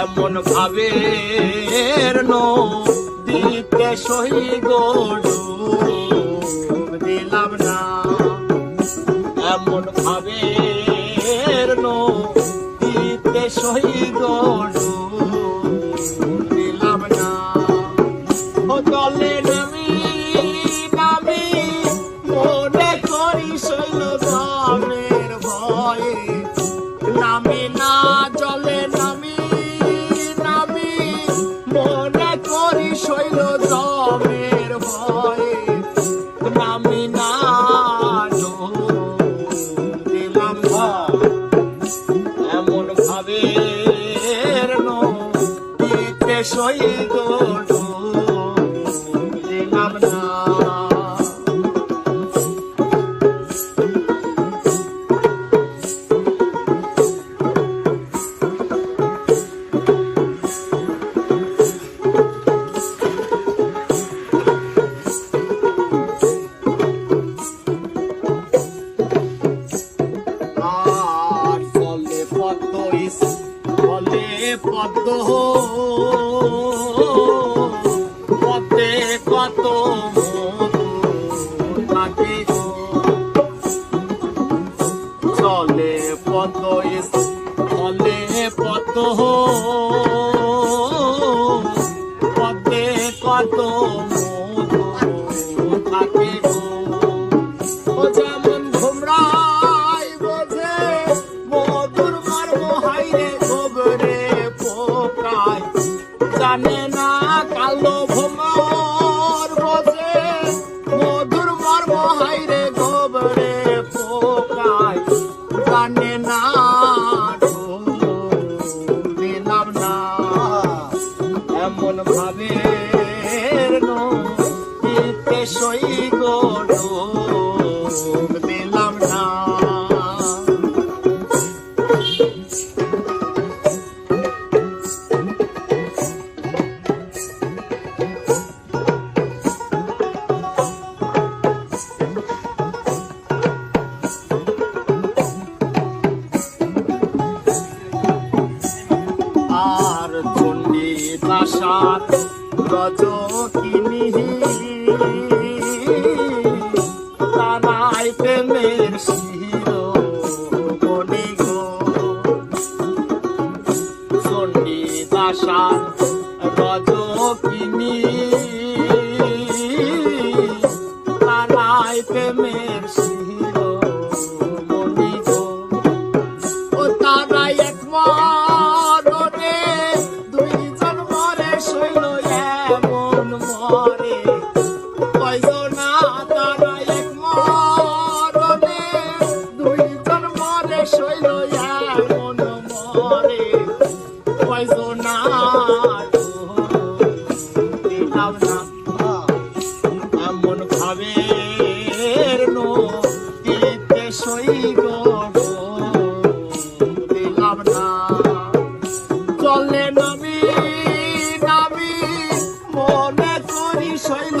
এমন ভাবে দিতে সহি দিলাম না। এমন ভাবে দিতে সহি দিলাম না। ও দলে নামি নামি, মনে করি শৈল এমন ভাবে সই সইল পদ্ম ইস চলে পদ্ম পদ্মে কত থাকে। চলে পদ্ম ইস চলে পদ্ম পদ্মে কত থাকে ও যেমন জানে না কালো ভ্রমর বোঝে মধুর মর্ম হাইরে গোবরে পোকায়। জানে না দিলাম না। এমন ভাবে সই গড় দিলাম প্রাসাদ রজ কিনি। তারাই প্রেমের শির মনি গো। চণ্ডী প্রাসাদ রজ কিনি। চলে নামি নামি মনে করি শৈল